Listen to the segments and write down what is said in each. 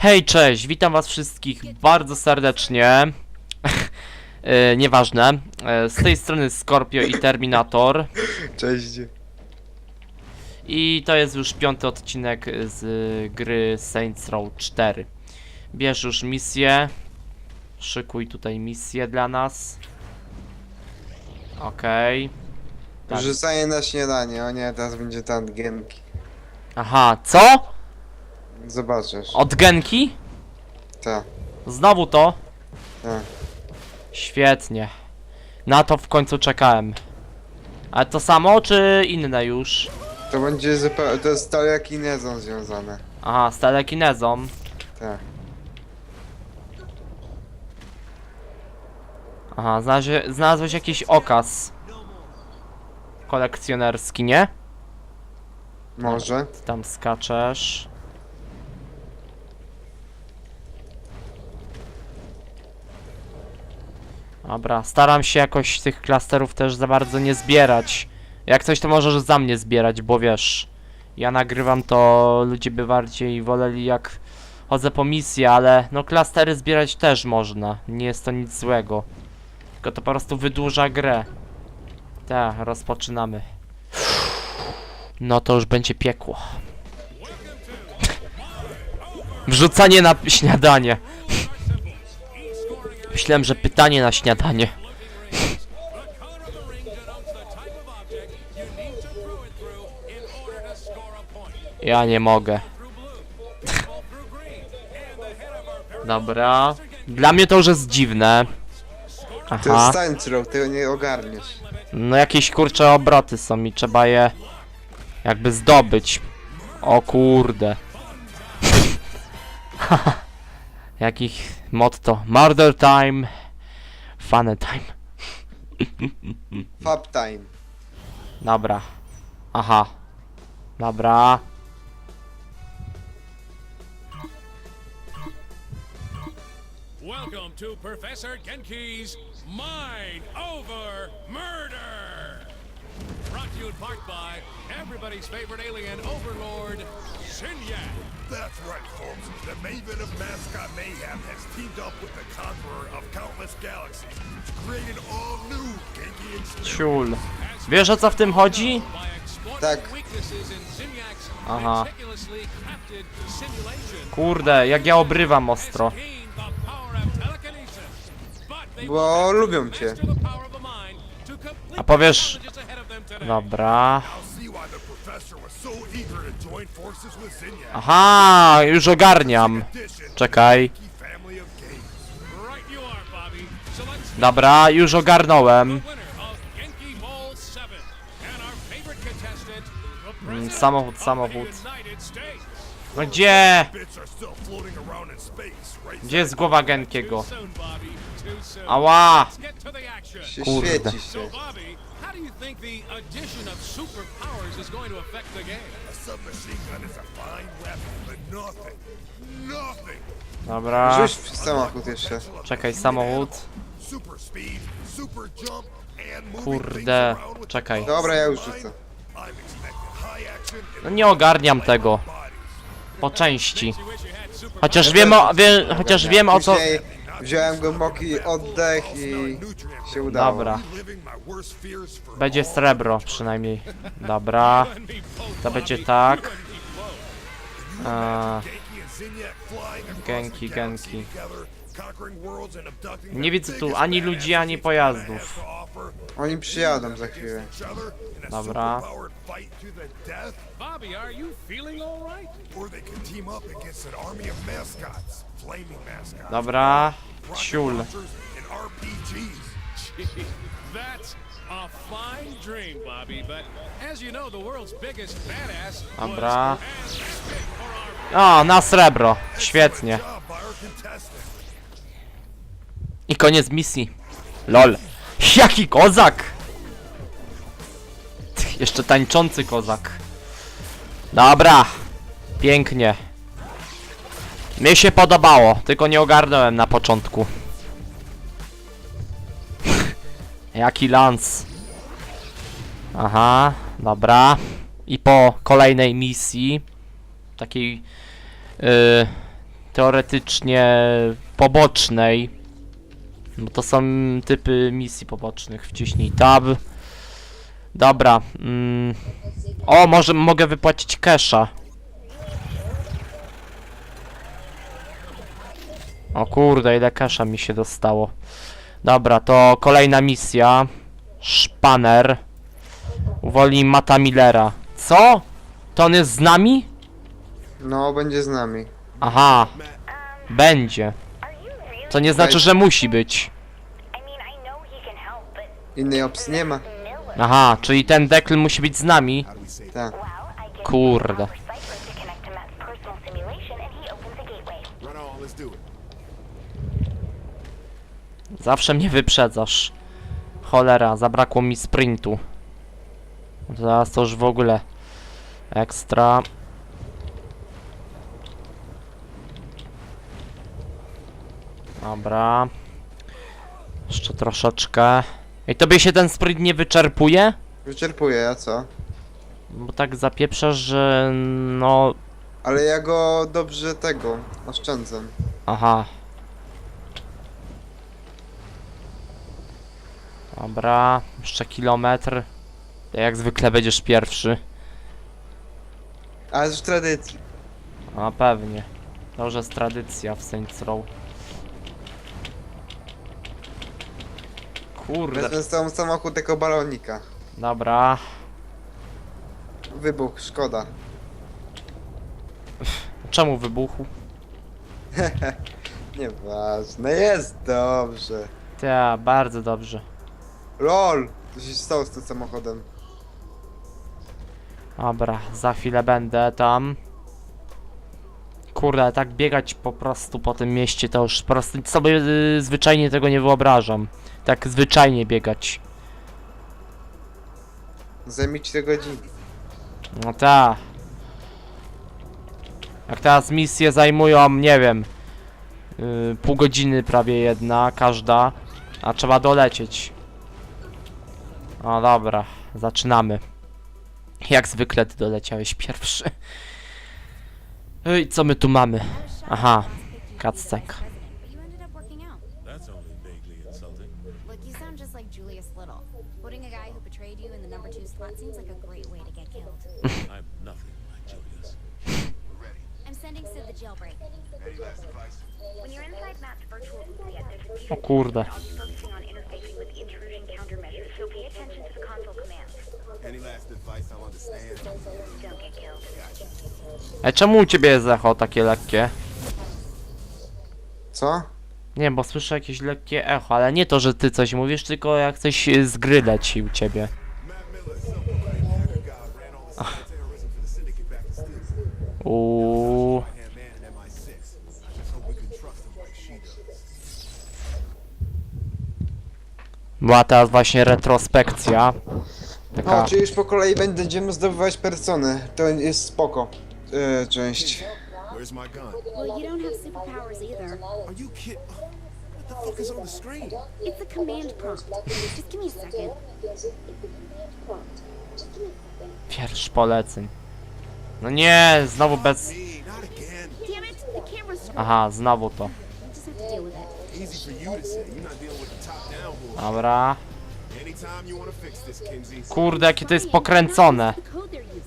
Hej, cześć, witam was wszystkich bardzo serdecznie. e, nieważne. E, z tej strony Scorpio i Terminator. Cześć. I to jest już piąty odcinek z gry Saints Row 4. Bierz już misję. Szykuj tutaj misję dla nas. Okej. Tak. Rzucanie na śniadanie, o nie, teraz będzie ten genki. Aha, co? Zobaczysz. Od Genki? Tak, Znowu to? tak. Świetnie. Na to w końcu czekałem. Ale to samo, czy inne już? To będzie zupełnie, to jest z telekinezą związane. Aha, z telekinezą. Tak. Aha, znalazłeś, znalazłeś jakiś okaz kolekcjonerski, nie? Może. Ty tam skaczesz. Dobra, staram się jakoś tych klasterów też za bardzo nie zbierać. Jak coś to możesz za mnie zbierać, bo wiesz, ja nagrywam to ludzie by bardziej woleli jak chodzę po misji, ale no klastery zbierać też można. Nie jest to nic złego. Tylko to po prostu wydłuża grę. Tak, rozpoczynamy. No to już będzie piekło. Wrzucanie na śniadanie. Myślałem, że pytanie na śniadanie. Ja nie mogę. Dobra. Dla mnie to już jest dziwne. To Aha. jest Row, tego nie ogarniesz. No jakieś kurcze obroty są i trzeba je jakby zdobyć. O kurde. Jakich motto? Murder time. Fun time. Fab time. Dobra. Aha. Dobra. Welcome to Professor Genki's Mind Over Murder! Brought to you in part by everybody's favorite alien overlord, Sinyak. That's right, folks. The Maven of Mascot Mayhem has teamed up with the Conqueror of Countless Galaxies to create an all-new Genki and. Wiesz o co w tym chodzi? Tak. Aha. Kurde, jak ja obrywam ostro. Bo lubią cię. A powiesz... Dobra. Aha, już ogarniam. Czekaj. Dobra, już ogarnąłem. winner of Genki Bowl 7 and our favorite contestant, the Mm, president samochód, samochód. No gdzie? Gdzie jest głowa Genkiego? Ała! Kurde. Do you think the addition of superpowers is going to affect the game? A submachine gun is a fine weapon, but nothing, nothing. Dobra. Rzuć w samochód jeszcze. Czekaj, samochód. Super speed, super jump, and moving Kurde, things around with czekaj. Dobra, ja już rzucę. I'm expecting high action and No nie ogarniam tego. bodies. Po części. Chociaż wiem o, wie, chociaż wiem o co... Później wziąłem głęboki oddech i się udało. Dobra. Będzie srebro przynajmniej. Dobra. To będzie tak. A, Genki Genki, Nie widzę tu ani ludzi, ani pojazdów. Oni przyjadą za chwilę. Dobra. Fight to the death, Bobby, are you feeling all right? or they can team up against an army of mascots, flaming mascots, Dobra. Ciul. and RPGs. That's a fine dream, Bobby, but as you know, the world's biggest badass Dobra. O, na srebro. Świetnie. I koniec misji. LOL. Jaki kozak! Jeszcze tańczący kozak. Dobra. Pięknie. Mnie się podobało, tylko nie ogarnąłem na początku. Jaki lans. Aha, dobra. I po kolejnej misji, takiej yy, teoretycznie pobocznej, bo to są typy misji pobocznych, wciśnij tab. Dobra, mm, o może mogę wypłacić kesha. O kurde, ile kesha mi się dostało. Dobra, to kolejna misja. Szpaner. Uwolnij Mata Millera. Co? To on jest z nami? No, będzie z nami. Aha. Będzie. To nie znaczy, że musi być. Innej opcji nie ma. Aha, czyli ten dekl musi być z nami. Tak. Kurde. Zawsze mnie wyprzedzasz. Cholera, zabrakło mi sprintu. Teraz to już w ogóle ekstra. Dobra. Jeszcze troszeczkę. I tobie się ten sprint nie wyczerpuje? Wyczerpuję, a co? Bo tak zapieprzasz, że no... Ale ja go dobrze tego oszczędzam. Aha. Dobra, jeszcze kilometr. Jak zwykle będziesz pierwszy. Ale z tradycji. A pewnie. To już jest tradycja w Saints Row. Kurde. Wezmę z tą samochód jako balonika. Dobra. Wybuch, szkoda. Czemu wybuchł? Nieważne, jest dobrze. Ta, bardzo dobrze. LOL! Co się stało z tym samochodem? Dobra, za chwilę będę tam. Kurde, tak biegać po prostu po tym mieście to już po prostu sobie y, zwyczajnie tego nie wyobrażam. Tak zwyczajnie biegać. Zajmie 4 godziny. No ta. Jak teraz misje zajmują, nie wiem, yy, pół godziny prawie jedna, każda, a trzeba dolecieć. No dobra, zaczynamy. Jak zwykle ty doleciałeś pierwszy. Ej, co my tu mamy? Aha, cutscenka. That's only vaguely insulting. Look, you sound just like Julius Little. Putting a guy who betrayed you in the number two slot seems like a great way to get killed. I'm nothing like Julius. I'm sending Sid the jailbreak. When you're inside Matt's virtual Uziet, there's a O kurde. I'll be focusing on interfacing with the intrusion countermeasures, so pay attention to the console commands. Any last advice I'll understand? E, czemu u ciebie jest echo takie lekkie? Co? Nie, bo słyszę jakieś lekkie echo, ale nie to, że ty coś mówisz, tylko jak coś y, z gry leci u ciebie. Uuu. Hand man in MI6. I just hope we can trust him like she does. Była teraz właśnie retrospekcja. Taka. O, czyli już po kolei będziemy zdobywać persony. To jest spoko. Yy, część. Where's my gun? Well, you don't have superpowers either. Are you kidding? What the fuck is on the screen? It's a command prompt. Just give me a second. Wiersz poleceń. No nie, znowu bez... Me, not again. Damn it! The camera's. Aha, znowu to. Just have to deal with it. Easy for you to say. You're not dealing with the top-down bullshit. Dobra. Anytime you wanna fix this, Kinsey. Kurde, jakie to jest pokręcone. use the code they're using.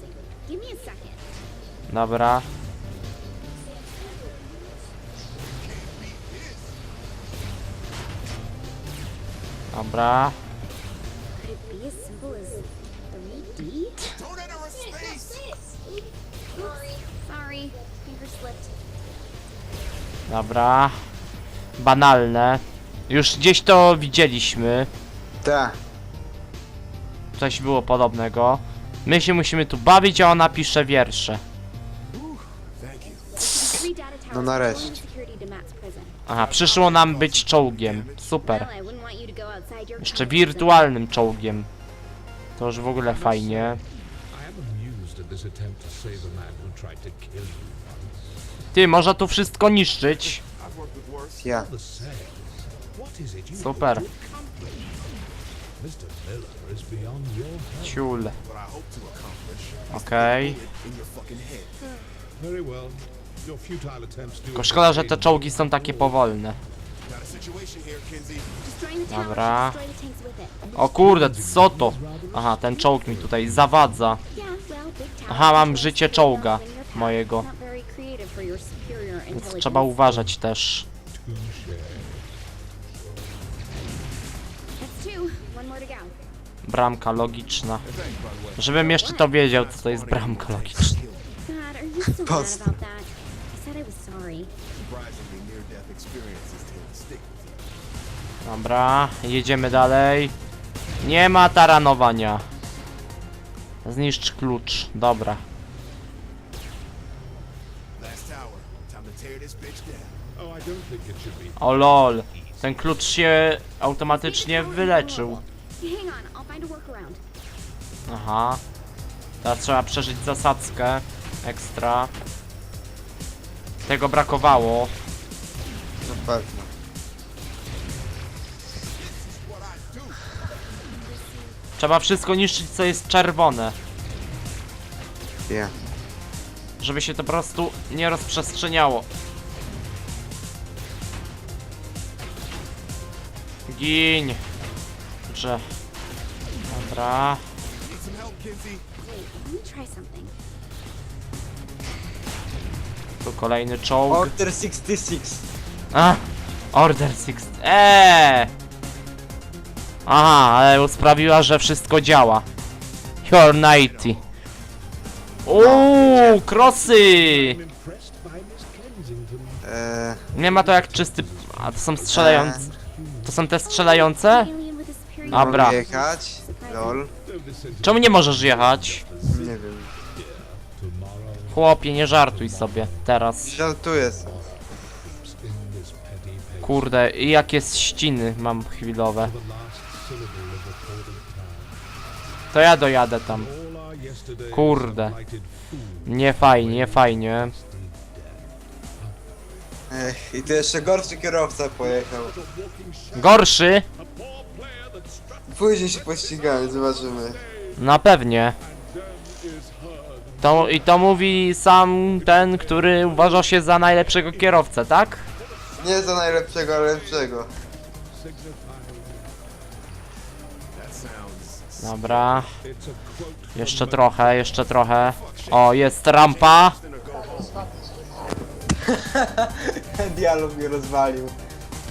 Finger slipped. Dobra. Banalne. Już gdzieś to widzieliśmy. Tak. Coś było podobnego. My się musimy tu bawić, a ona pisze wiersze. No nareszcie. Aha, przyszło nam być czołgiem. Super. Jeszcze wirtualnym czołgiem. To już w ogóle fajnie. Ty, można tu wszystko niszczyć. Ja. Super. Ciul. Okej. Very Tylko szkoda, że te czołgi są takie powolne. Dobra. O kurde, co to? Aha, ten czołg mi tutaj zawadza. Aha, mam życie czołga mojego. Więc trzeba uważać też. Bramka logiczna. Żebym jeszcze to wiedział, co to jest bramka logiczna. God, Dobra, jedziemy dalej. Nie ma taranowania. Zniszcz klucz. Dobra. Oh. O lol. Ten klucz się automatycznie wyleczył. Aha. Teraz trzeba przeżyć zasadzkę. Ekstra. Tego brakowało. Na pewno. Trzeba wszystko niszczyć, co jest czerwone. Ja. Żeby się to po prostu nie rozprzestrzeniało. Gin. Dobrze. Dobra. Let me try something. Tu kolejny czołg. Order 66. A! Order 6. Eee! Aha, ale sprawiła, że wszystko działa. Your 90. Uuu, krosy! Eee, Nie ma to jak czysty... A to są strzelające... To są te strzelające? Dobra. mogę jechać? Lol. Czemu nie możesz jechać? Chłopie, nie żartuj sobie teraz. Żartuję sobie. Kurde, i jakie ściny mam chwilowe. To ja dojadę tam. Kurde. Nie fajnie, nie fajnie. Ech, i to jeszcze gorszy kierowca pojechał. Gorszy? Później się pościgamy, zobaczymy. Na pewnie. To, I to mówi sam ten, który uważa się za najlepszego kierowcę, tak? Nie za najlepszego, ale lepszego. Dobra. Jeszcze trochę, jeszcze trochę. O, jest rampa. Dialog mnie rozwalił.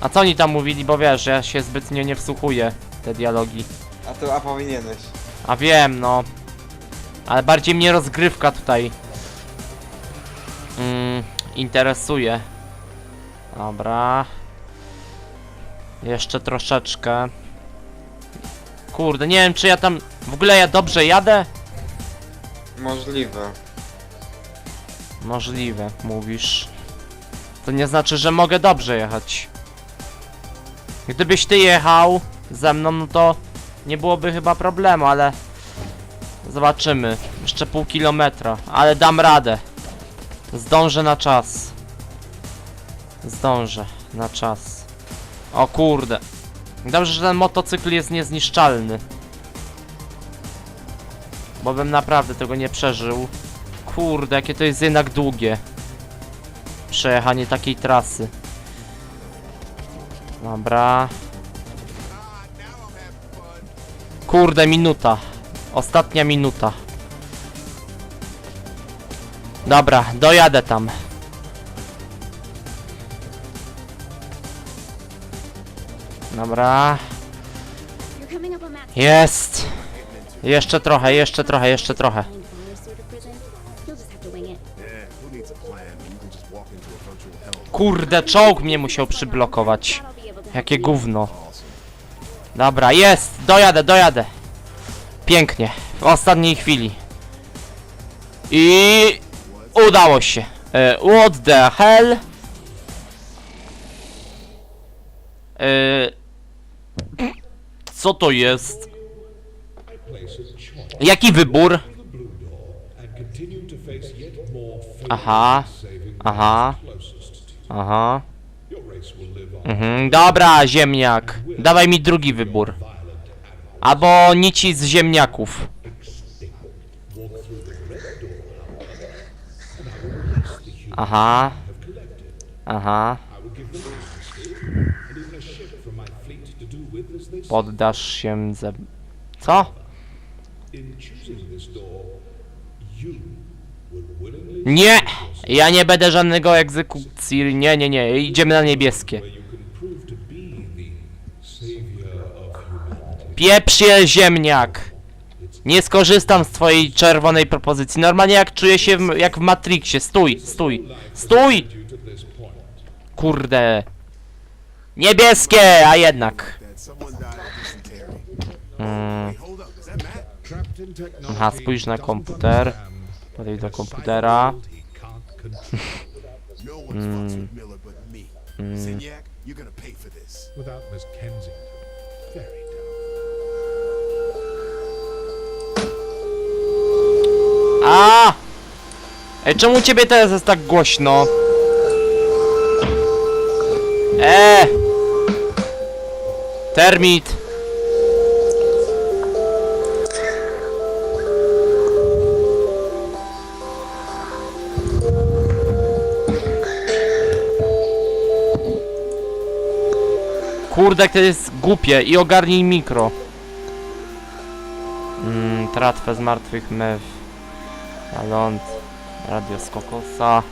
A co oni tam mówili, bo wiesz, ja się zbytnio nie wsłuchuję te dialogi. A to, a powinieneś. A wiem, no. Ale bardziej mnie rozgrywka tutaj mm, interesuje. Dobra. Jeszcze troszeczkę. Kurde, nie wiem czy ja tam... W ogóle ja dobrze jadę? Możliwe. Możliwe, mówisz. To nie znaczy, że mogę dobrze jechać. Gdybyś ty jechał ze mną, no to nie byłoby chyba problemu, ale zobaczymy. Jeszcze pół kilometra, ale dam radę. Zdążę na czas. Zdążę na czas. O kurde. Dobrze, że ten motocykl jest niezniszczalny. Bo bym naprawdę tego nie przeżył. Kurde, jakie to jest jednak długie. Przejechanie takiej trasy. Dobra. Kurde, minuta. Ostatnia minuta. Dobra, dojadę tam. Dobra. Jest. Jeszcze trochę, jeszcze trochę, jeszcze trochę. Kurde, czołg mnie musiał przyblokować. Jakie gówno. Dobra, jest! Dojadę, dojadę. Pięknie. W ostatniej chwili. I... Udało się. E, what the hell? E, co to jest? Jaki wybór? Aha. Aha. Aha. Mhm, dobra, ziemniak. Dawaj mi drugi wybór. Albo nici z ziemniaków. Aha. Aha. Poddasz się ze... Co? Nie! Ja nie będę żadnego egzekucji. Nie, nie, nie. Idziemy na niebieskie. Pieprz je, ziemniak! Nie skorzystam z twojej czerwonej propozycji. Normalnie jak czuję się w, jak w Matrixie. Stój, stój, stój! Kurde. Niebieskie, a jednak. Mm. Aha, spójrz na komputer. Podejdź do komputera. One's Mm. Ej, czemu ciebie teraz jest tak głośno? E! Termit! Kurde, to jest głupie i ogarnij mikro. Mm, tratwę z martwych mew. Alont, radio z kokosa.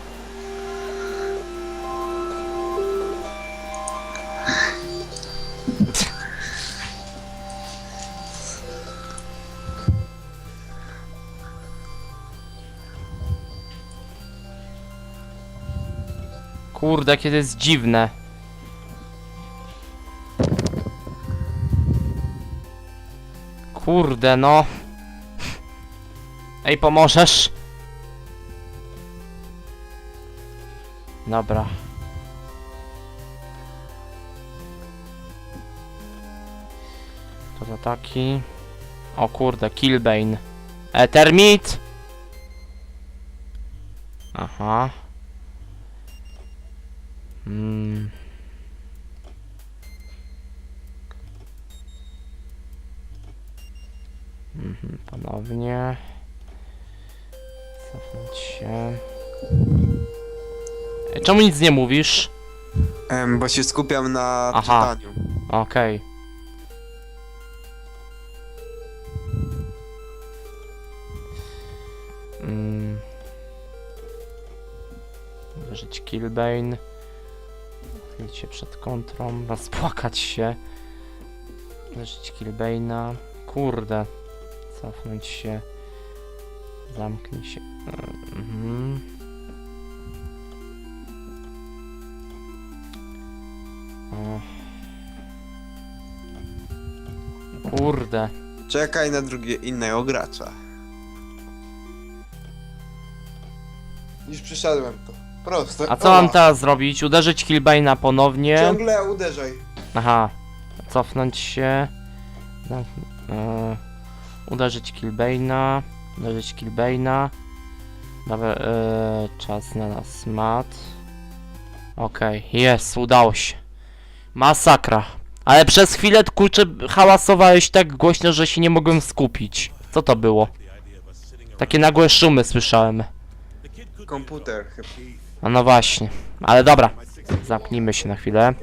Kurde, jakie to jest dziwne. Kurde, no. Ej, pomożesz? Dobra. To za taki. O kurde, Killbane. E, termit! Aha. Mm. Mhm, ponownie. Cofnąć się. Czemu nic nie mówisz? Em, bo się skupiam na Aha. czytaniu. Okej. Mm. Uderzyć Killbane. Się przed kontrą. Rozpłakać się. Uderzyć Killbane'a. Kurde. Cofnąć się. Zamknij się. Mhm. Kurde. Czekaj na drugie innego gracza. Już przyszedłem to. Proste. A co mam teraz zrobić? Uderzyć Killbane'a ponownie? Ciągle uderzaj. Aha. Cofnąć się. E, uderzyć Killbane'a. Uderzyć Killbane'a. Dobra, e, czas na nas mat. Okej, jest, udało się. Masakra. Ale przez chwilę, kurczę, hałasowałeś tak głośno, że się nie mogłem skupić. Co to było? Takie nagłe szumy słyszałem. Komputer chyba. A no właśnie. Ale dobra. Zamknijmy się na chwilę. And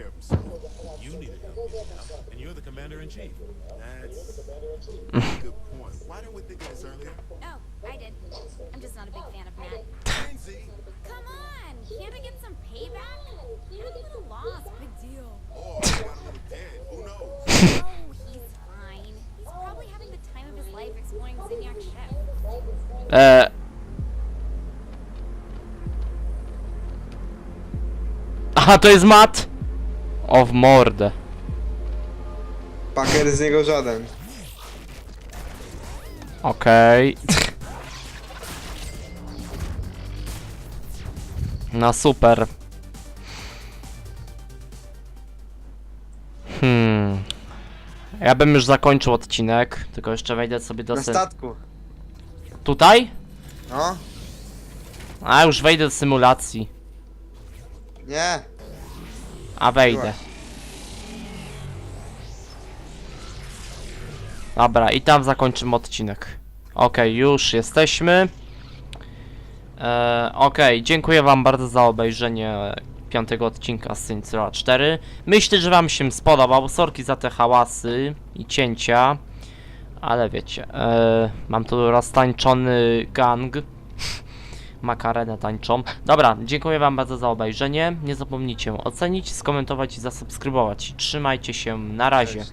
you're the commander in chief. That's a good point. Why didn't we think of this earlier? Oh, I did. I'm just not a big fan of Matt. Lindsay! Come on! Can't I get some payback? You're the little lost. Big deal. Oh, I got a little dead. Who knows? Oh, he's fine. He's probably having the time of his life exploring Zinyak's ship. E... Aha, to jest mat! O w mordę. Paker z niego żaden. Okej. No super. Ja bym już zakończył odcinek, tylko jeszcze wejdę sobie do Na sy- statku. Tutaj? No? A już wejdę do symulacji. Nie. A wejdę. Dobra, i tam zakończymy odcinek. Okej, już jesteśmy. E, Okej, dziękuję wam bardzo za obejrzenie piątego odcinka z Saints Row 4. Myślę, że wam się spodobał. Sorki za te hałasy i cięcia. Ale wiecie, e, mam tu roztańczony gang. Makarenę tańczą. Dobra, dziękuję wam bardzo za obejrzenie. Nie zapomnijcie ocenić, skomentować i zasubskrybować. Trzymajcie się, na razie.